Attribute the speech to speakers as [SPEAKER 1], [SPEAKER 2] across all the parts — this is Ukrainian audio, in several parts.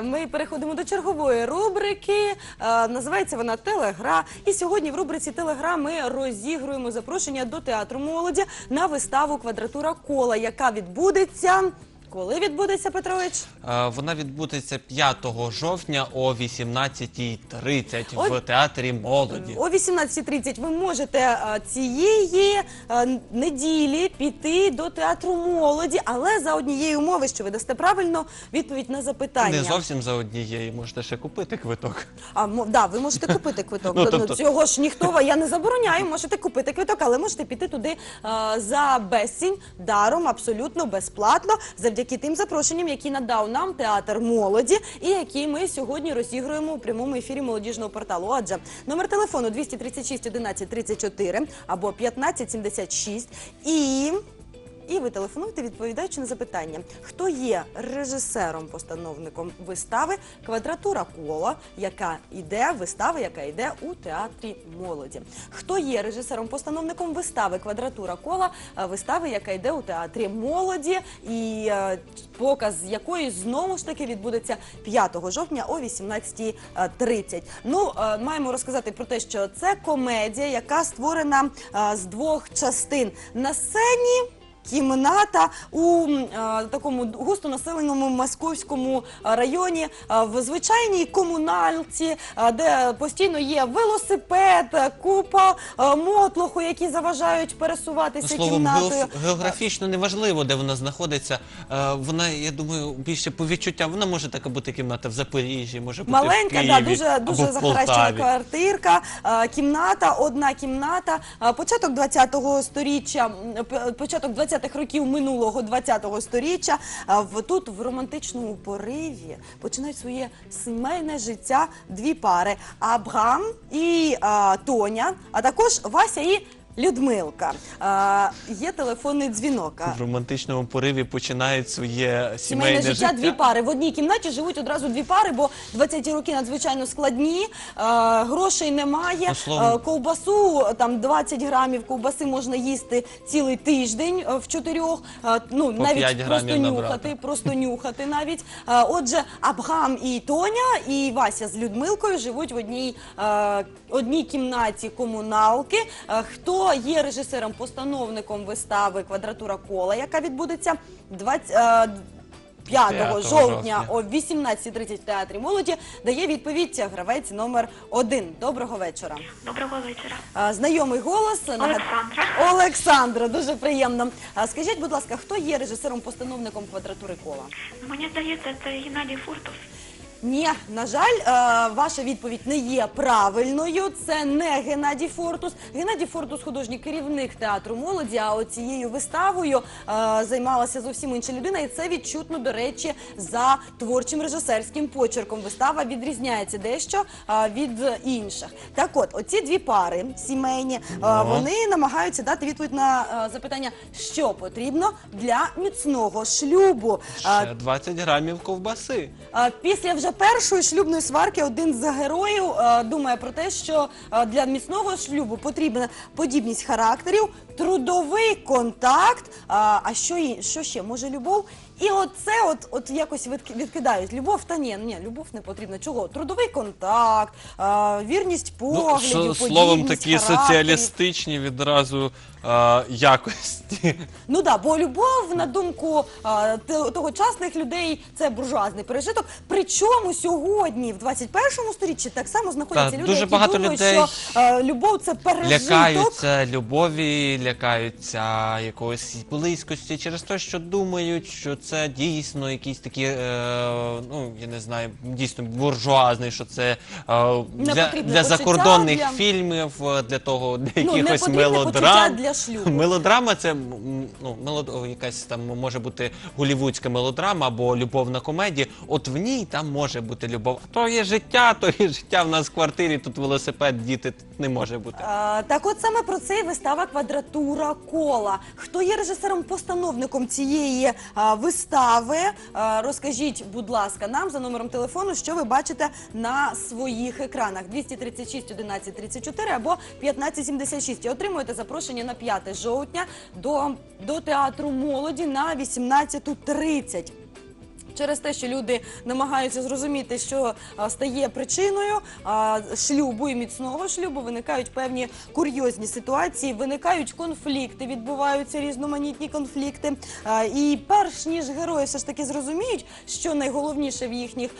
[SPEAKER 1] Ми переходимо до чергової рубрики. Е, називається вона Телегра. І сьогодні в рубриці Телегра ми розігруємо запрошення до театру молоді на виставу Квадратура кола, яка відбудеться. Коли відбудеться Петрович?
[SPEAKER 2] Е, Вона відбудеться 5 жовтня о 18.30 в
[SPEAKER 1] От-
[SPEAKER 2] театрі молоді.
[SPEAKER 1] О 18.30 ви можете е, цієї е, неділі піти до театру молоді, але за однієї умови, що ви дасте правильно відповідь на запитання.
[SPEAKER 2] Не зовсім за однією, можете ще купити квиток.
[SPEAKER 1] А мо- да, ви можете купити квиток.
[SPEAKER 2] Ну,
[SPEAKER 1] Ну,
[SPEAKER 2] тобто-
[SPEAKER 1] Цього ж ніхто я не забороняю. Можете купити квиток, але можете піти туди за безцінь, даром, абсолютно безплатно, завдяки тим запрошенням, які надав нам театр молоді, і які ми сьогодні розігруємо у прямому ефірі молодіжного порталу. Отже, номер телефону 236 11 34 або 15 76 і. І ви телефонуєте, відповідаючи на запитання, хто є режисером-постановником вистави Квадратура кола, яка йде вистави, яка йде у театрі молоді. Хто є режисером-постановником вистави Квадратура кола, е, вистави, яка йде у театрі молоді, і е, показ якої знову ж таки відбудеться 5 жовтня о 18.30. Ну, е, маємо розказати про те, що це комедія, яка створена з двох частин на сцені. Кімната у м, е, такому густонаселеному московському е, районі е, в звичайній комуналці, де постійно є велосипед, купа мотлоху, які заважають
[SPEAKER 2] Ну,
[SPEAKER 1] пересуватися
[SPEAKER 2] словом,
[SPEAKER 1] кімнатою.
[SPEAKER 2] географічно неважливо, де вона знаходиться. Вона, я думаю, більше по відчуттям. Вона може така бути кімната в Запоріжжі, може бути в
[SPEAKER 1] Маленька,
[SPEAKER 2] Києві,
[SPEAKER 1] да, дуже дуже захаращена квартирка, кімната, одна кімната. Початок 20-го сторіччя, початок 20-х років минулого 20-го сторіччя. В тут в романтичному пориві починають своє сімейне життя дві пари: Абгам і Тоня, а також Вася і. Людмилка, Е, є телефонний дзвінок.
[SPEAKER 2] В романтичному пориві починають своє
[SPEAKER 1] Сімейне
[SPEAKER 2] сімейне
[SPEAKER 1] життя,
[SPEAKER 2] життя.
[SPEAKER 1] дві пари. В одній кімнаті живуть одразу дві пари, бо 20-ті роки надзвичайно складні, е, грошей немає.
[SPEAKER 2] Ну, словом-
[SPEAKER 1] Е, ковбасу, там 20 грамів ковбаси можна їсти цілий тиждень е, в чотирьох. Е, ну,
[SPEAKER 2] По
[SPEAKER 1] навіть
[SPEAKER 2] 5
[SPEAKER 1] просто
[SPEAKER 2] грамів
[SPEAKER 1] нюхати, просто нюхати навіть. Е, отже, Абгам і Тоня, і Вася з Людмилкою живуть в одній, е, одній кімнаті комуналки. Е, хто є режисером-постановником вистави Квадратура кола, яка відбудеться 20, е, 5
[SPEAKER 2] 5
[SPEAKER 1] жовтня
[SPEAKER 2] жовтня.
[SPEAKER 1] о 18.30 в театрі молоді дає відповідь гравець номер один. Доброго вечора.
[SPEAKER 3] Доброго вечора.
[SPEAKER 1] А, Знайомий голос
[SPEAKER 3] Олександра.
[SPEAKER 1] Олександра, дуже приємно. А, Скажіть, будь ласка, хто є режисером-постановником квадратури кола?
[SPEAKER 3] Мені здається, це Геннадій Фуртов.
[SPEAKER 1] Ні, на жаль, е, ваша відповідь не є правильною. Це не Геннадій Фортус. Геннадій Фортус художній керівник театру молоді. А от цією виставою е, займалася зовсім інша людина, і це відчутно, до речі, за творчим режисерським почерком. Вистава відрізняється дещо е, від інших. Так, от, оці дві пари сімейні, е,
[SPEAKER 2] Ну.
[SPEAKER 1] вони намагаються дати відповідь на е, запитання, що потрібно для міцного шлюбу. Е,
[SPEAKER 2] Ще 20 грамів ковбаси.
[SPEAKER 1] Після вже першої шлюбної сварки один з героїв е, думає про те, що е, для міцного шлюбу потрібна подібність характерів, трудовий контакт. А, що ще? Може, любов? І оце от, от якось відки- відкидають. Любов та ні, ні, любов не потрібна. Чого? Трудовий контакт, е, вірність поглядів,
[SPEAKER 2] Ну, що, словом,
[SPEAKER 1] подібність
[SPEAKER 2] такі
[SPEAKER 1] характерів.
[SPEAKER 2] соціалістичні відразу е, якості.
[SPEAKER 1] Ну да, бо любов, на думку а, те- тогочасних людей, це буржуазний пережиток. Причому сьогодні, в 21 сторіччі, так само знаходяться
[SPEAKER 2] Так,
[SPEAKER 1] люди,
[SPEAKER 2] дуже
[SPEAKER 1] які
[SPEAKER 2] багато
[SPEAKER 1] думають,
[SPEAKER 2] людей
[SPEAKER 1] що а, любов це пережиток.
[SPEAKER 2] Лякаються любові, лякаються якоїсь близькості через те, що думають, що це дійсно якісь такі, е, ну я не знаю, дійсно буржуазний, що це е, для,
[SPEAKER 1] потрібне
[SPEAKER 2] для
[SPEAKER 1] почуття
[SPEAKER 2] закордонних
[SPEAKER 1] для-
[SPEAKER 2] фільмів, е, для того для
[SPEAKER 1] Ну, не
[SPEAKER 2] якихось
[SPEAKER 1] потрібне
[SPEAKER 2] мелодрам.
[SPEAKER 1] для шлюбу.
[SPEAKER 2] Мелодрама це м, ну, мелод... о, якась там може бути голівудська мелодрама або любовна комедія. От в ній там може бути любов. То є життя, то є життя в нас в квартирі, тут велосипед, діти тут не може бути.
[SPEAKER 1] А, так от саме про це і вистава квадратура кола. Хто є режисером-постановником цієї а, вистави? А, розкажіть, будь ласка, нам за номером телефону, що ви бачите на своїх екранах 236 11 34 або 15 76. І отримуєте запрошення на 5 жовтня до, до театру молоді на 18.30. Через те, що люди намагаються зрозуміти, що стає причиною шлюбу і міцного шлюбу, виникають певні курйозні ситуації, виникають конфлікти, відбуваються різноманітні конфлікти. І перш ніж герої все ж таки зрозуміють, що найголовніше в їхніх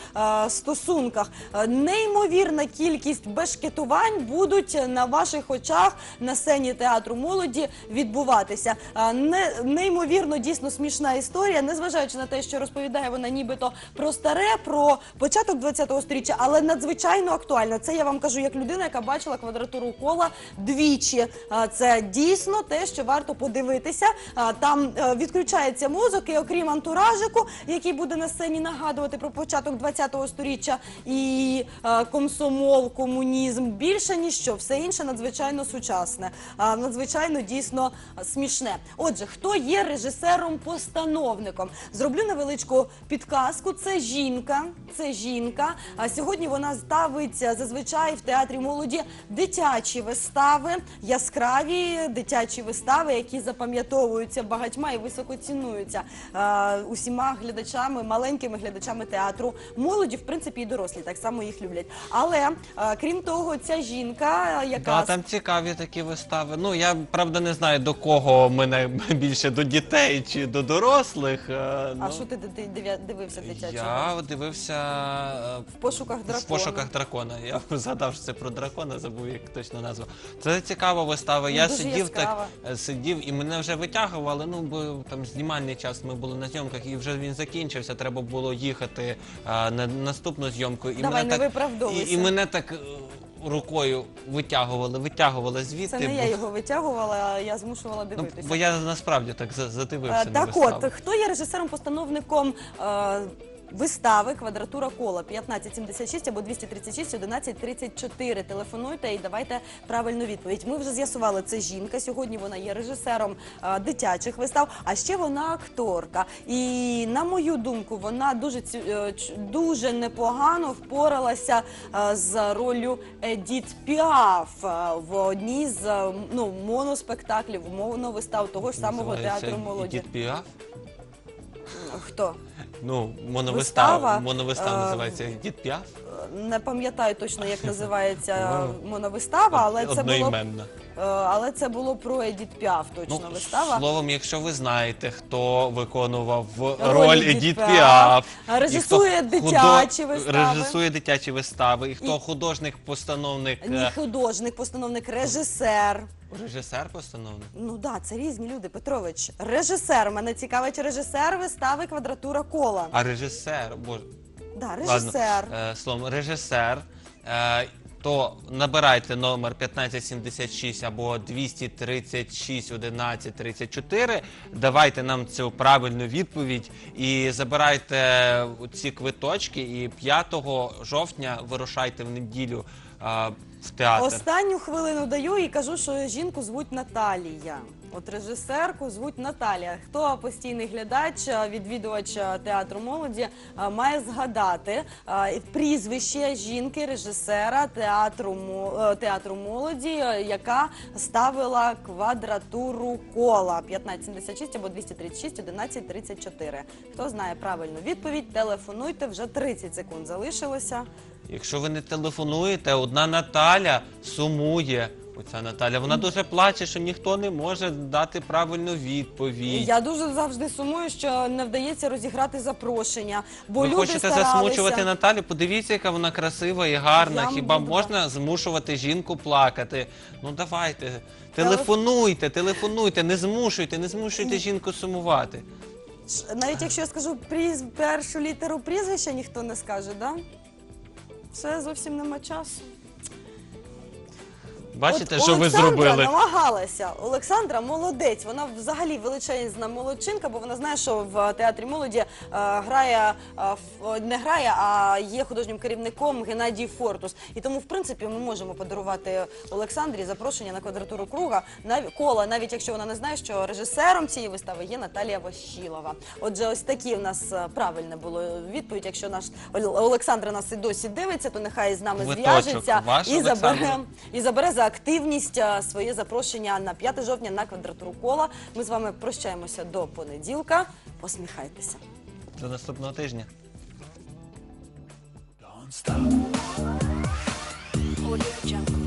[SPEAKER 1] стосунках, неймовірна кількість бешкетувань будуть на ваших очах на сцені театру молоді відбуватися. Не, неймовірно дійсно смішна історія, незважаючи на те, що розповідає вона нібито про старе, про початок 20-го сторіччя, але надзвичайно актуальна. Це я вам кажу як людина, яка бачила квадратуру кола двічі. Це дійсно те, що варто подивитися. Там е, відключається мозок, і окрім антуражику, який буде на сцені нагадувати про початок 20-го сторіччя і е, комсомол, комунізм, більше ніщо, все інше надзвичайно сучасне, надзвичайно дійсно смішне. Отже, хто є режисером-постановником? Зроблю невеличку підказку. Це жінка. Це жінка. А сьогодні вона ставить зазвичай в театрі молоді дитячі вистави, яскраві дитячі вистави, які запам'ятовуються багатьма і високо цінуються а, усіма глядачами, маленькими глядачами театру. Молоді, в принципі, і дорослі так само їх люблять. Але а, крім того, ця жінка, яка
[SPEAKER 2] Да, там цікаві такі вистави. Ну я правда не знаю до кого мене більше до дітей чи до дорослих. е,
[SPEAKER 1] а
[SPEAKER 2] ну,
[SPEAKER 1] що ти дивився дитячого?
[SPEAKER 2] Я дивився е,
[SPEAKER 1] В пошуках дракона.
[SPEAKER 2] в пошуках дракона. Я згадав, що це про дракона, забув як точно назву. Це цікава вистава.
[SPEAKER 1] Ну,
[SPEAKER 2] я
[SPEAKER 1] дуже
[SPEAKER 2] сидів
[SPEAKER 1] яскрава.
[SPEAKER 2] так, е, сидів і мене вже витягували. Ну бо там знімальний час. Ми були на зйомках, і вже він закінчився. Треба було їхати е, на наступну зйомку. І
[SPEAKER 1] Давай,
[SPEAKER 2] мене
[SPEAKER 1] не
[SPEAKER 2] так,
[SPEAKER 1] виправдовуйся.
[SPEAKER 2] і, і мене так е, рукою витягували, витягували звідти.
[SPEAKER 1] Це не я
[SPEAKER 2] бо-
[SPEAKER 1] його витягувала, а я змушувала
[SPEAKER 2] Ну,
[SPEAKER 1] дивитися.
[SPEAKER 2] бо я насправді так за- задивився
[SPEAKER 1] Е, Так от, хто є режисером-постановником е, вистави «Квадратура кола» 1576 або 236 1134? Телефонуйте і давайте правильну відповідь. Ми вже з'ясували, це жінка. Сьогодні вона є режисером дитячих вистав, а ще вона акторка. І на мою думку, вона дуже, ці- е, ч- дуже непогано впоралася е, з ролью Едіт Піаф е, в одній з е, ну, моноспектаклів, моновистав того ж самого
[SPEAKER 2] Називається
[SPEAKER 1] театру молоді.
[SPEAKER 2] «Едіт Піаф».
[SPEAKER 1] Хто?
[SPEAKER 2] Ну,
[SPEAKER 1] Вистава,
[SPEAKER 2] моновистава, моновистава
[SPEAKER 1] е,
[SPEAKER 2] називається Дід Піаф.
[SPEAKER 1] Не пам'ятаю точно, як називається моновистава, але це було
[SPEAKER 2] Одноіменна.
[SPEAKER 1] е, але це було про Едіт Піаф, точно
[SPEAKER 2] Ну,
[SPEAKER 1] вистава.
[SPEAKER 2] словом, якщо ви знаєте, хто виконував
[SPEAKER 1] Роль Едіт
[SPEAKER 2] Едіт
[SPEAKER 1] Піаф,
[SPEAKER 2] Піаф, і
[SPEAKER 1] режисує
[SPEAKER 2] хто
[SPEAKER 1] дитячі вистави.
[SPEAKER 2] режисує дитячі вистави, і хто
[SPEAKER 1] І-
[SPEAKER 2] художник-постановник,
[SPEAKER 1] Ні
[SPEAKER 2] е,
[SPEAKER 1] художник, постановник, режисер.
[SPEAKER 2] Режисер-постановник.
[SPEAKER 1] Ну да, це різні люди, Петрович. Режисер. Мене цікавить режисер вистави Квадратура кола.
[SPEAKER 2] А режисер, боже,
[SPEAKER 1] Да, режисер.
[SPEAKER 2] Ладно, е, словом, режисер. Е, то набирайте номер 1576 або 236 11 34, давайте нам цю правильну відповідь і забирайте ці квиточки. І 5 жовтня вирушайте в неділю в театр.
[SPEAKER 1] Останню хвилину даю і кажу, що жінку звуть Наталія. От режисерку звуть Наталія. Хто постійний глядач, відвідувач театру молоді, має згадати прізвище жінки, режисера театру е, театру молоді, е, яка ставила квадратуру кола 1576 або 236 1134. Хто знає правильну відповідь, телефонуйте вже 30 секунд залишилося.
[SPEAKER 2] Якщо ви не телефонуєте, одна Наталя сумує. Оця Наталя, вона дуже плаче, що ніхто не може дати правильну відповідь.
[SPEAKER 1] Я дуже завжди сумую, що не вдається розіграти запрошення, бо
[SPEAKER 2] Ви
[SPEAKER 1] люди
[SPEAKER 2] хочете
[SPEAKER 1] старалися.
[SPEAKER 2] засмучувати Наталю? Подивіться, яка вона красива і гарна.
[SPEAKER 1] Я
[SPEAKER 2] Хіба
[SPEAKER 1] буду,
[SPEAKER 2] можна змушувати жінку плакати? Ну давайте, телефонуйте, телефонуйте, не змушуйте, не змушуйте жінку сумувати.
[SPEAKER 1] Ш- Навіть якщо я скажу пріз... першу літеру прізвища, ніхто не скаже, да? Все зовсім нема часу.
[SPEAKER 2] Бачите,
[SPEAKER 1] От
[SPEAKER 2] що ви
[SPEAKER 1] Олександра
[SPEAKER 2] зробили?
[SPEAKER 1] намагалася. Олександра молодець. Вона взагалі величезна молодчинка, бо вона знає, що в театрі молоді е, грає е, ф- не грає, а є художнім керівником Геннадій Фортус. І тому, в принципі, ми можемо подарувати Олександрі запрошення на квадратуру круга нав- кола, навіть якщо вона не знає, що режисером цієї вистави є Наталія Ващілова. Отже, ось такі в нас е, правильне було відповідь. Якщо наш Ол- Олександра нас і досі дивиться, то нехай з нами
[SPEAKER 2] Квиточок
[SPEAKER 1] зв'яжеться
[SPEAKER 2] ваш,
[SPEAKER 1] і забере і забере за активність а, своє запрошення на 5 жовтня на квадратуру кола. Ми з вами прощаємося до понеділка. Посміхайтеся.
[SPEAKER 2] До наступного тижня.
[SPEAKER 3] Audio Jungle.